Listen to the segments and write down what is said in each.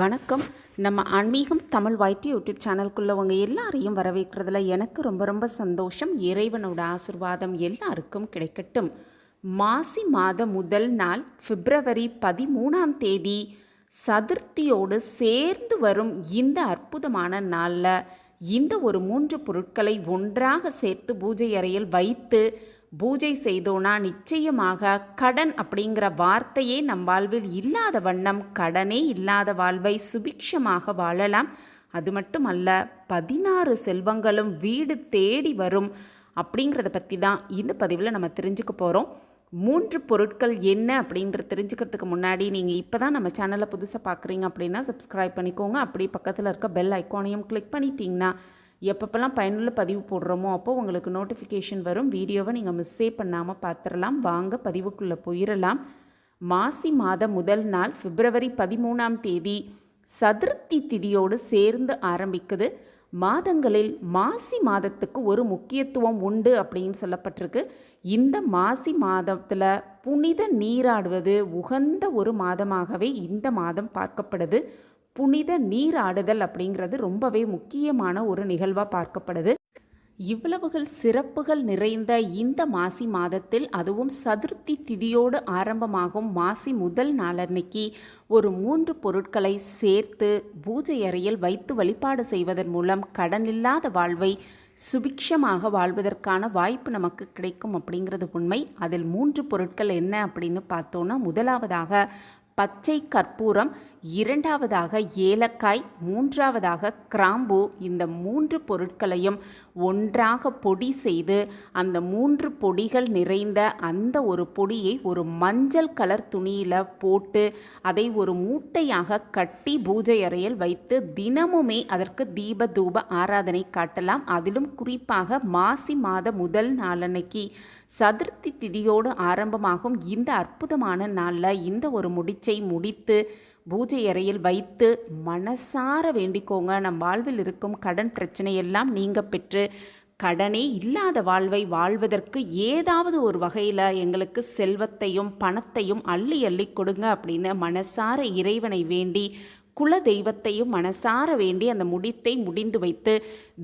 வணக்கம். நம்ம ஆன்மீகம் தமிழ் வைட்டி யூடியூப் சேனலுக்குள்ளவங்க எல்லாரையும் வரவேற்கிறதுல எனக்கு ரொம்ப ரொம்ப சந்தோஷம். இறைவனோட ஆசிர்வாதம் எல்லாருக்கும் கிடைக்கட்டும். மாசி மாத முதல் நாள் பிப்ரவரி பதிமூணாம் தேதி சதுர்த்தியோடு சேர்ந்து வரும் இந்த அற்புதமான நாளில் இந்த ஒரு மூன்று பொருட்களை ஒன்றாக சேர்த்து பூஜை அறையில் வைத்து பூஜை செய்தோனா நிச்சயமாக கடன் அப்படிங்கிற வார்த்தையே நம் வாழ்வில் இல்லாத வண்ணம் கடனே இல்லாத வாழ்வை சுபிக்ஷமாக வாழலாம். அது மட்டும் அல்ல பதினாறு செல்வங்களும் வீடு தேடி வரும் அப்படிங்கிறத பற்றி தான் இந்த பதிவில் நம்ம தெரிஞ்சுக்க போகிறோம் மூன்று பொருட்கள் என்ன அப்படின்றத தெரிஞ்சுக்கிறதுக்கு முன்னாடி நீங்கள் இப்போ தான் நம்ம சேனலை புதுசாக பார்க்குறீங்க அப்படின்னா சப்ஸ்கிரைப் பண்ணிக்கோங்க. அப்படி பக்கத்தில் இருக்க பெல் ஐக்கானையும் கிளிக் பண்ணிட்டீங்கன்னா எப்பப்பெல்லாம் பயனுள்ள பதிவு போடுறோமோ அப்போ உங்களுக்கு நோட்டிஃபிகேஷன் வரும். வீடியோவை நீங்கள் மிஸ்ஸே பண்ணாமல் பார்த்துடலாம் வாங்க பதிவுக்குள்ளே போயிடலாம் மாசி மாத முதல் நாள் பிப்ரவரி பதிமூணாம் தேதி சதுர்த்தி திதியோடு சேர்ந்து ஆரம்பிக்குது. மாதங்களில் மாசி மாதத்துக்கு ஒரு முக்கியத்துவம் உண்டு அப்படின்னு சொல்லப்பட்டிருக்கு. இந்த மாசி மாதத்தில் புனித நீராடுவது உகந்த ஒரு மாதமாகவே இந்த மாதம் பார்க்கப்படுது. புனித நீராடுதல் அப்படிங்கிறது ரொம்பவே முக்கியமான ஒரு நிகழ்வாக பார்க்கப்படுது. இவ்வளவுகள் சிறப்புகள் நிறைந்த இந்த மாசி மாதத்தில் அதுவும் சதுர்த்தி திதியோடு ஆரம்பமாகும் மாசி முதல் நாளன்னைக்கு ஒரு மூன்று பொருட்களை சேர்த்து பூஜை அறையில் வைத்து வழிபாடு செய்வதன் மூலம் கடனில்லாத வாழ்வை சுபிக்ஷமாக வாழ்வதற்கான வாய்ப்பு நமக்கு கிடைக்கும் அப்படிங்கிறது உண்மை. அதில் மூன்று பொருட்கள் என்ன அப்படின்னு பார்த்தோன்னா முதலாவதாக பச்சை கற்பூரம் இரண்டாவதாக ஏலக்காய் மூன்றாவதாக கிராம்பு. இந்த மூன்று பொருட்களையும் ஒன்றாக பொடி செய்து அந்த மூன்று பொடிகள் நிறைந்த அந்த ஒரு பொடியை ஒரு மஞ்சள் கலர் துணியில் போட்டு அதை ஒரு மூட்டையாக கட்டி பூஜை அறையில் வைத்து தினமுமே அதற்கு தீப தூப ஆராதனை காட்டலாம். அதிலும் குறிப்பாக மாசி மாத முதல் நாளன்னைக்கு சதுர்த்தி திதியோடு ஆரம்பமாகும் இந்த அற்புதமான நாளில் இந்த ஒரு முடிச்சை முடித்து பூஜை அறையில் வைத்து மனசார வேண்டிக்கோங்க. நம் வாழ்வில் இருக்கும் கடன் பிரச்சனையெல்லாம் நீங்க பெற்று கடனே இல்லாத வாழ்வை வாழ்வதற்கு ஏதாவது ஒரு வகையில் எங்களுக்கு செல்வத்தையும் பணத்தையும் அள்ளி அள்ளி கொடுங்க அப்படின்னு மனசார இறைவனை வேண்டி குல தெய்வத்தையும் மனசார வேண்டி அந்த முடித்தை முடிந்து வைத்து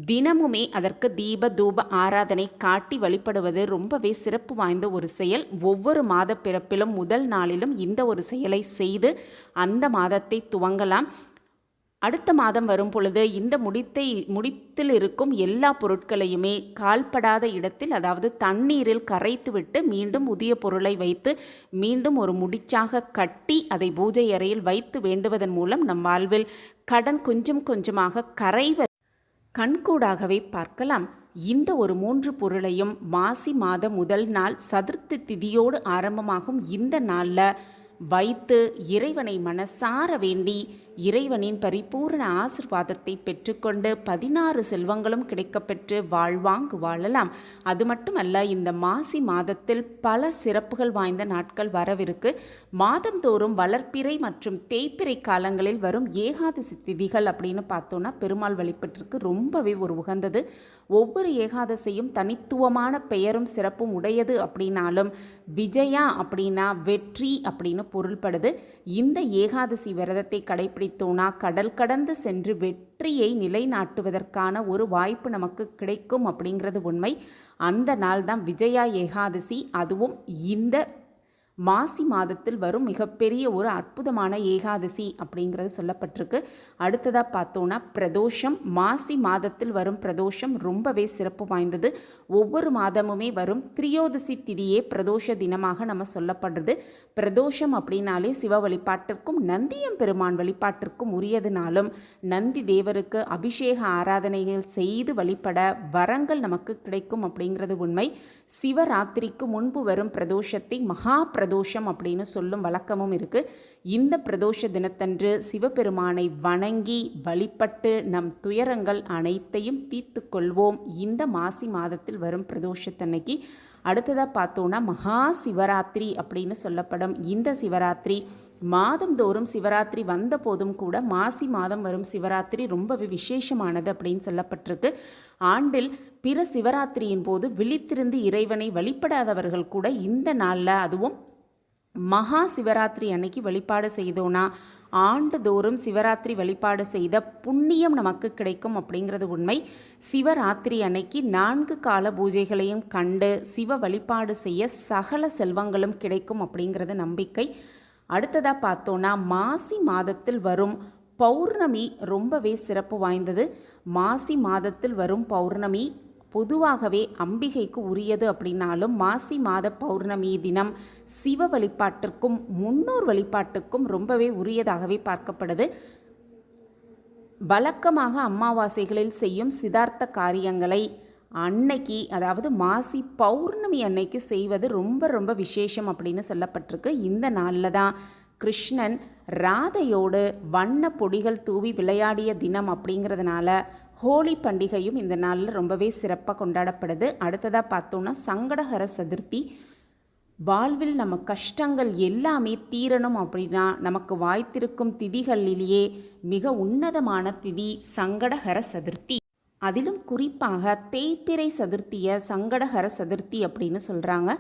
தினமுமே அதற்கு தீப தூப ஆராதனை காட்டி வழிபடுவது ரொம்பவே சிறப்பு வாய்ந்த ஒரு செயல். ஒவ்வொரு மாத பிறப்பிலும் முதல் நாளிலும் இந்த ஒரு செயலை செய்து அந்த மாதத்தை துவங்கலாம். அடுத்த மாதம் வரும் பொழுது இந்த முடித்தை முடித்தில் இருக்கும் எல்லா பொருட்களையுமே கால்படாத இடத்தில் அதாவது தண்ணீரில் கரைத்துவிட்டு மீண்டும் புதிய பொருளை வைத்து மீண்டும் ஒரு முடிச்சாக கட்டி அதை பூஜை அறையில் வைத்து வேண்டுவதன் மூலம் நம் வாழ்வில் கடன் கொஞ்சம் கொஞ்சமாக கரைவ கண்கூடாகவே பார்க்கலாம். இந்த ஒரு மூன்று பொருளையும் மாசி மாத முதல் நாள் சதுர்த்தி திதியோடு ஆரம்பமாகும் இந்த நாளில் வைத்து இறைவனை மனசார வேண்டி இறைவனின் பரிபூர்ண ஆசிர்வாதத்தை பெற்றுக்கொண்டு பதினாறு செல்வங்களும் கிடைக்கப்பெற்று வாழ்வாங்கு வாழலாம். அது மட்டுமல்ல இந்த மாசி மாதத்தில் பல சிறப்புகள் வாய்ந்த நாட்கள் வரவிருக்கு. மாதந்தோறும் வளர்ப்பிறை மற்றும் தேய்ப்பிறை காலங்களில் வரும் ஏகாதசி திதிகள் அப்படின்னு பார்த்தோன்னா பெருமாள் வழிபட்டிருக்கு ரொம்பவே ஒரு உகந்தது. ஒவ்வொரு ஏகாதசியும் தனித்துவமான பெயரும் சிறப்பும் உடையது அப்படின்னாலும் விஜயா அப்படின்னா வெற்றி அப்படின்னு பொருள்படுது. இந்த ஏகாதசி விரதத்தை கடைபிடித்தோனா கடல் கடந்து சென்று வெற்றியை நிலைநாட்டுவதற்கான ஒரு வாய்ப்பு நமக்கு கிடைக்கும் அப்படிங்கிறது உண்மை. அந்த நாள் தான் விஜயா ஏகாதசி. அதுவும் இந்த மாசி மாதத்தில் வரும் மிகப்பெரிய ஒரு அற்புதமான ஏகாதசி அப்படிங்கிறது சொல்லப்பட்டிருக்கு. அடுத்ததாக பார்த்தோன்னா பிரதோஷம். மாசி மாதத்தில் வரும் பிரதோஷம் ரொம்பவே சிறப்பு வாய்ந்தது. ஒவ்வொரு மாதமுமே வரும் திரியோதசி திதியே பிரதோஷ தினமாக நம்ம சொல்லப்படுறது. பிரதோஷம் அப்படின்னாலே சிவ வழிபாட்டிற்கும் நந்தியம் பெருமான் வழிபாட்டிற்கும் உரியதுனாலும் நந்தி தேவருக்கு அபிஷேக ஆராதனைகள் செய்து வழிபட வரங்கள் நமக்கு கிடைக்கும் அப்படிங்கிறது உண்மை. சிவராத்திரிக்கு முன்பு வரும் பிரதோஷத்தை மகா பிரதோஷம் அப்படின்னு சொல்லும் வழக்கமும் இருக்குது இந்த பிரதோஷ தினத்தன்று சிவபெருமானை வணங்கி வழிபட்டு நம் துயரங்கள் அனைத்தையும் தீர்த்து கொள்வோம். இந்த மாசி மாதத்தில் வரும் பிரதோஷத்தன்னைக்கு அடுத்ததாக பார்த்தோன்னா மகா சிவராத்திரி அப்படின்னு சொல்லப்படும். இந்த சிவராத்திரி மாதந்தோறும் சிவராத்திரி வந்த போதும் கூட மாசி மாதம் வரும் சிவராத்திரி ரொம்பவே விசேஷமானது அப்படின்னு சொல்லப்பட்டிருக்கு. ஆண்டில் பிற சிவராத்திரியின் போது விழித்திருந்து இறைவனை வழிபடாதவர்கள் கூட இந்த நாளில் அதுவும் மகா சிவராத்திரி அன்னைக்கு வழிபாடு செய்தோன்னா ஆண்டுதோறும் சிவராத்திரி வழிபாடு செய்த புண்ணியம் நமக்கு கிடைக்கும் அப்படிங்கிறது உண்மை. சிவராத்திரி அன்னைக்கு நான்கு கால பூஜைகளையும் கண்டு சிவ வழிபாடு செய்ய சகல செல்வங்களும் கிடைக்கும் அப்படிங்கிறது நம்பிக்கை. அடுத்ததாக பார்த்தோன்னா மாசி மாதத்தில் வரும் பௌர்ணமி ரொம்பவே சிறப்பு வாய்ந்தது. மாசி மாதத்தில் வரும் பௌர்ணமி பொதுவாகவே அம்பிகைக்கு உரியது அப்படின்னாலும் மாசி மாத பௌர்ணமி தினம் சிவ வழிபாட்டிற்கும் முன்னோர் வழிபாட்டுக்கும் ரொம்பவே உரியதாகவே பார்க்கப்படுது. வழக்கமாக அமாவாசைகளில் செய்யும் சிதார்த்த காரியங்களை அன்னைக்கு அதாவது மாசி பௌர்ணமி அன்னைக்கு செய்வது ரொம்ப ரொம்ப விசேஷம் அப்படின்னு சொல்லப்பட்டிருக்கு. இந்த நாளில் தான் கிருஷ்ணன் ராதையோடு வண்ண பொடிகள் தூவி விளையாடிய தினம் அப்படிங்கிறதுனால ஹோலி பண்டிகையும் இந்த நாளில் ரொம்பவே சிறப்பாக கொண்டாடப்படுது. அடுத்ததாக பார்த்தோன்னா சங்கடஹர சதுர்த்தி. வாழ்வில் நம்ம கஷ்டங்கள் எல்லாமே தீரணும் அப்படின்னா நமக்கு வாய்த்திருக்கும் திதிகளிலேயே மிக உன்னதமான திதி சங்கடஹர சதுர்த்தி. அதிலும் குறிப்பாக தேய்பிறை சதுர்த்தியை சங்கடஹர சதுர்த்தி அப்படின்னு சொல்கிறாங்க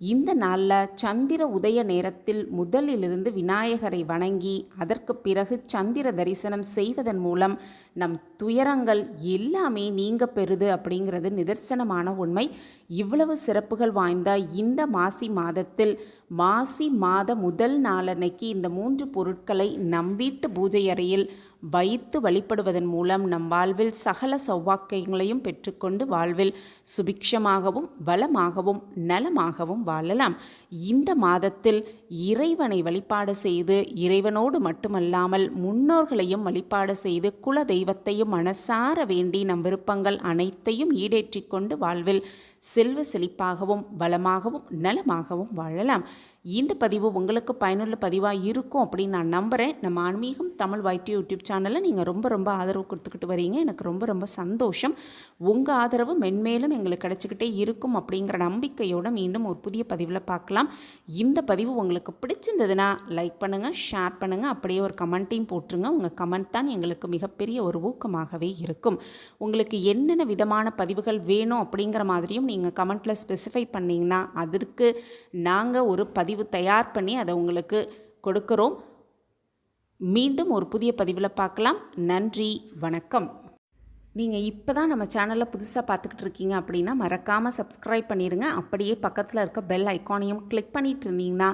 இந்த நாளில் சந்திர உதய நேரத்தில் முதலிலிருந்து விநாயகரை வணங்கி அதற்கு பிறகு சந்திர தரிசனம் செய்வதன் மூலம் நம் துயரங்கள் எல்லாமே நீங்க பெறுது அப்படிங்கிறது நிதர்சனமான உண்மை. இவ்வளவு சிறப்புகள் வாய்ந்த இந்த மாசி மாதத்தில் மாசி மாத முதல் நாளன்னைக்கு இந்த மூன்று பொருட்களை நம் வீட்டு பூஜை அறையில் வைத்து வழிபடுவதன் மூலம் நம் வாழ்வில் சகல சௌவாக்கியங்களையும் பெற்றுக்கொண்டு வாழ்வில் சுபிக்ஷமாகவும் வளமாகவும் நலமாகவும் வாழலாம். இந்த மாதத்தில் இறைவனை வழிபாடு செய்து இறைவனோடு மட்டுமல்லாமல் முன்னோர்களையும் வழிபாடு செய்து குல தெய்வத்தையும் மனசார வேண்டி நம் விருப்பங்கள் அனைத்தையும் ஈடேற்றிக்கொண்டு வாழ்வில் செல்வ செழிப்பாகவும் வளமாகவும் நலமாகவும் வாழலாம். இந்த பதிவு உங்களுக்கு பயனுள்ள பதிவாக இருக்கும் அப்படின்னு நான் நம்புகிறேன் நம்ம ஆன்மீகம் தமிழ் வைட்டி யூடியூப் சேனலில் நீங்கள் ரொம்ப ரொம்ப ஆதரவு கொடுத்துக்கிட்டு வரீங்க. எனக்கு ரொம்ப ரொம்ப சந்தோஷம். உங்கள் ஆதரவு மென்மேலும் எங்களுக்கு கிடச்சிக்கிட்டே இருக்கும் அப்படிங்கிற நம்பிக்கையோடு மீண்டும் ஒரு புதிய பதிவில் பார்க்கலாம். இந்த பதிவு உங்களுக்கு பிடிச்சிருந்ததுன்னா லைக் பண்ணுங்கள் ஷேர் பண்ணுங்கள் அப்படியே ஒரு கமெண்ட்டையும் போட்டுருங்க. உங்கள் கமெண்ட் தான் எங்களுக்கு மிகப்பெரிய ஒரு ஊக்கமாகவே இருக்கும். உங்களுக்கு என்னென்ன விதமான பதிவுகள் வேணும் அப்படிங்கிற மாதிரியும் நீங்கள் கமெண்ட்டில் ஸ்பெசிஃபை பண்ணிங்கன்னா அதற்கு நாங்கள் ஒரு பதிவு பதிவு தயார் பண்ணி அதை உங்களுக்கு கொடுக்குறோம். மீண்டும் ஒரு புதிய பதிவில் பார்க்கலாம். நன்றி வணக்கம். நீங்கள் இப்போ தான் நம்ம சேனலை புதுசாக பார்த்துக்கிட்டு இருக்கீங்க அப்படின்னா மறக்காமல் சப்ஸ்கிரைப் பண்ணிடுங்க அப்படியே பக்கத்தில் இருக்க பெல் ஐக்கானையும் கிளிக் பண்ணிட்டு இருந்தீங்கன்னா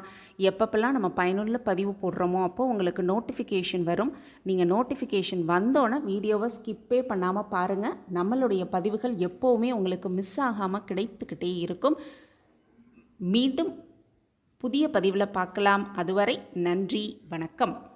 எப்பப்பெல்லாம் நம்ம பயனுள்ள பதிவு போடுறோமோ அப்போது உங்களுக்கு நோட்டிஃபிகேஷன் வரும். நீங்கள் நோட்டிஃபிகேஷன் வந்தோன்னே வீடியோவை ஸ்கிப்பே பண்ணாமல் பாருங்கள் நம்மளுடைய பதிவுகள் எப்போவுமே உங்களுக்கு மிஸ் ஆகாமல் கிடைத்துக்கிட்டே இருக்கும். மீண்டும் புதிய பதிவில் பார்க்கலாம். அதுவரை நன்றி வணக்கம்.